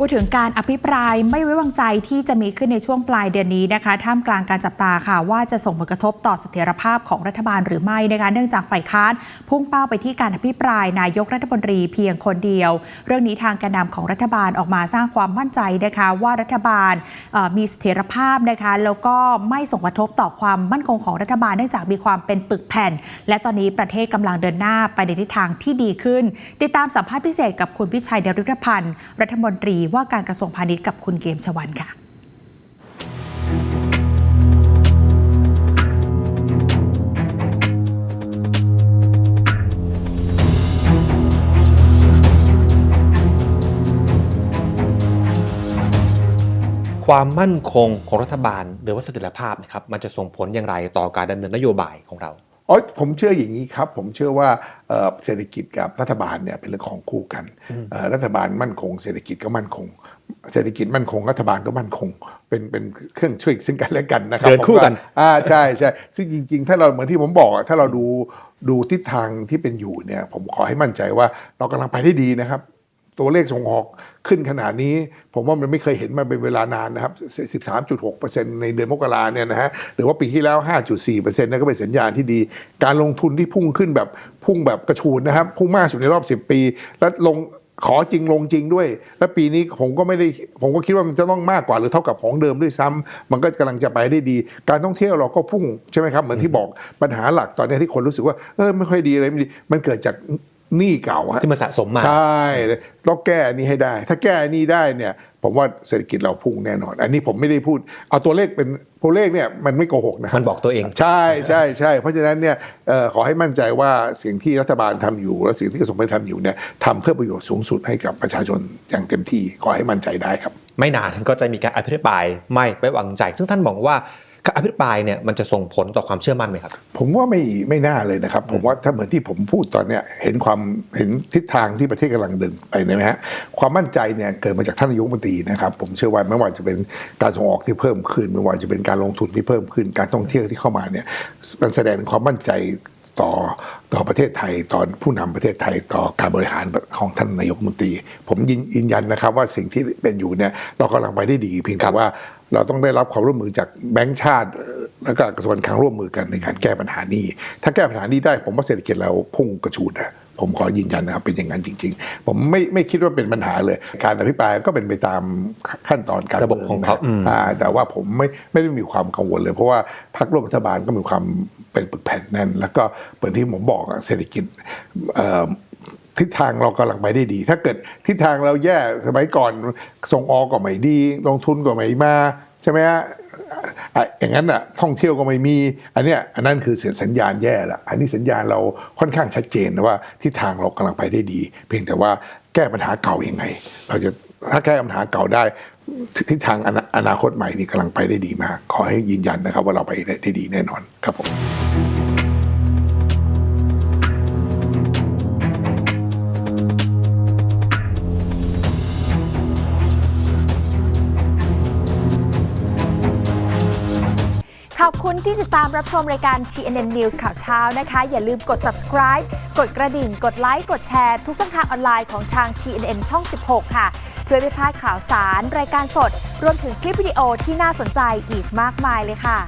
พูดถึงการอภิปรายไม่ไว้วางใจที่จะมีขึ้นในช่วงปลายเดือนนี้นะคะท่ามกลางการจับตาค่ะ ว่าจะส่งผลกระทบต่อเสถียรภาพของรัฐบาลหรือไม่นะคะเนื่องจากฝ่ายค้านพุ่งเป้าไปที่การอภิปรายนายกรัฐมนตรีเพียงคนเดียว เรื่องนี้ทางแกนนำของรัฐบาลออกมาสร้างความมั่นใจนะคะว่ารัฐบาลมีเสถียรภาพนะคะแล้วก็ไม่ส่งกระทบต่อความมั่นคงของรัฐบาลเนื่องจากมีความเป็นปึกแผ่น และตอนนี้ประเทศกำลังเดินหน้าไปในทิศทางที่ดีขึ้น ติดตามสัมภาษณ์พิเศษกับคุณพิชัยเดรุธพันธ์รัฐมนตรีว่าการกระทรวงพาณิชย์กับคุณเกมชวันค่ะความมั่นคงของรัฐบาลหรือว่าเสถียรภาพนะครับมันจะส่งผลอย่างไรต่อการดำเนินนโยบายของเรา อ๋อผมเชื่ออย่างนี้ครับ ผมเชื่อว่าเอ่อเศรษฐกิจกับรัฐบาลเนี่ยเป็นเรื่องของคู่กันเอ่อรัฐบาลมั่นคง เศรษฐกิจก็มั่นคง เศรษฐกิจมั่นคงรัฐบาลก็มั่นคง เป็นเป็นเครื่องช่วยซึ่งกันและกันนะครับเดินคู่กันผมว่าอ่าใช่ใช่ซึ่งจริง ๆ ถ้าเราเหมือนที่ผมบอกอะถ้าเราดูดูทิศทางที่เป็นอยู่เนี่ยผมขอให้มั่นใจว่าเรากำลังไปได้ดีนะครับ ตัวเลขส่งออกขึ้นขนาดนี้ ผมว่ามันไม่เคยเห็นมาเป็นเวลานานนะครับ 13.6%ในเดือนมกราเนี่ยนะฮะหรือว่าปีที่แล้ว 5.4%นั่นก็เป็นสัญญาณที่ดี การลงทุนที่พุ่งขึ้นแบบพุ่งแบบกระชูดนะครับ พุ่งมากสุดในรอบ 10 ปี และลงขอจริงลงจริงด้วย และปีนี้ผมก็ไม่ได้ผมก็คิดว่ามันจะต้องมากกว่าหรือเท่ากับของเดิมด้วยซ้ำมันก็กำลังจะไปได้ดี การท่องเที่ยวเราก็พุ่งใช่ไหมครับเหมือนที่บอกปัญหาหลักตอนนี้ที่คนรู้สึกว่าเออไม่ค่อยดีอะไรไม่ดีมันเกิดจาก หนี้เก่าฮะที่มันสะสมมาใช่ต้องแก้อันนี้ให้ได้ ถ้าแก้อันนี้ได้เนี่ย ผมว่าเศรษฐกิจเราพุ่งแน่นอน อันนี้ผมไม่ได้พูด เอาตัวเลขเป็นตัวเลขเนี่ยมันไม่โกหกนะมันบอกตัวเอง ใช่ใช่ใช่เพราะฉะนั้นเนี่ยเอ่อขอให้มั่นใจว่าสิ่งที่รัฐบาลทำอยู่ และสิ่งที่กระทรวงพาณิชย์ทำอยู่เนี่ยทำเพื่อประโยชน์สูงสุดให้กับประชาชนอย่างเต็มที่ขอให้มั่นใจได้ครับ ไม่นานก็จะมีการอภิปรายไม่ไว้วางใจ ซึ่งท่านบอกว่า การอภิปรายเนี่ยมันจะส่งผลต่อความเชื่อมั่นไหมครับ ผมว่าไม่ไม่น่าเลยนะครับ ผมว่าถ้าเหมือนที่ผมพูดตอนเนี้ยเห็นความเห็นทิศทางที่ประเทศกำลังเดินไปนะฮะความมั่นใจเนี่ยเกิดมาจากท่านนายกรัฐมนตรีนะครับ ผมเชื่อว่าไม่ว่าจะเป็นการส่งออกที่เพิ่มขึ้น ไม่ว่าจะเป็นการลงทุนที่เพิ่มขึ้น การท่องเที่ยวที่เข้ามาเนี่ยมันแสดงถึงความมั่นใจ ต่อต่อประเทศไทยตอนผู้นำประเทศไทยต่อการบริหารของท่านนายกรัฐมนตรี ผมยืนยืนยันนะครับว่าสิ่งที่เป็นอยู่เนี่ยเรากำลังไปได้ดีเพียงแต่ว่าเราต้องได้รับความร่วมมือจากแบงก์ชาติ แล้วก็กระทรวงการคลังร่วมมือกันในการแก้ปัญหานี้ ถ้าแก้ปัญหานี้ได้ผมว่าเศรษฐกิจเราพุ่งกระชูดนะ ผมขอยืนยันนะครับเป็นอย่างนั้นจริง ๆ ผมไม่ไม่คิดว่าเป็นปัญหาเลย การอภิปรายก็เป็นไปตามขั้นตอนการระบบของเขามืนอืมอ่าแต่ว่าผมไม่ไม่ได้มีความกังวลเลย เพราะว่าพรรคร่วมรัฐบาลก็มีความเป็นปึกแผ่นแน่น แล้วก็เหมือนที่ผมบอกอะเศรษฐกิจเอ่อ ทิศทางเรากำลังไปได้ดี ถ้าเกิดทิศทางเราแย่สมัยก่อนส่งออกก็ไม่ดี ลงทุนก็ไม่มาใช่ไหมฮะอะอย่างนั้นอะท่องเที่ยวก็ไม่มี อันเนี้ยอันนั้นคือเสียสัญญาณแย่ละอันนี้สัญญาณเราค่อนข้างชัดเจนนะว่าทิศทางเรากำลังไปได้ดี เพียงแต่ว่าแก้ปัญหาเก่ายังไง เราจะถ้าแก้ปัญหาเก่าได้ทิศทางอนาอนาคตใหม่นี่กำลังไปได้ดีมาก ขอให้ยืนยันนะครับว่าเราไปได้ดีแน่นอนครับผม ขอบคุณที่ติดตามรับชมรายการ TNN News ข่าวเช้านะคะ อย่าลืมกด subscribe กดกระดิ่ง กดไลค์ กดแชร์ ทุกช่องทางออนไลน์ของทาง TNN ช่อง 16 ค่ะ เพื่อไม่พลาดข่าวสาร รายการสด รวมถึงคลิปวิดีโอที่น่าสนใจอีกมากมายเลยค่ะ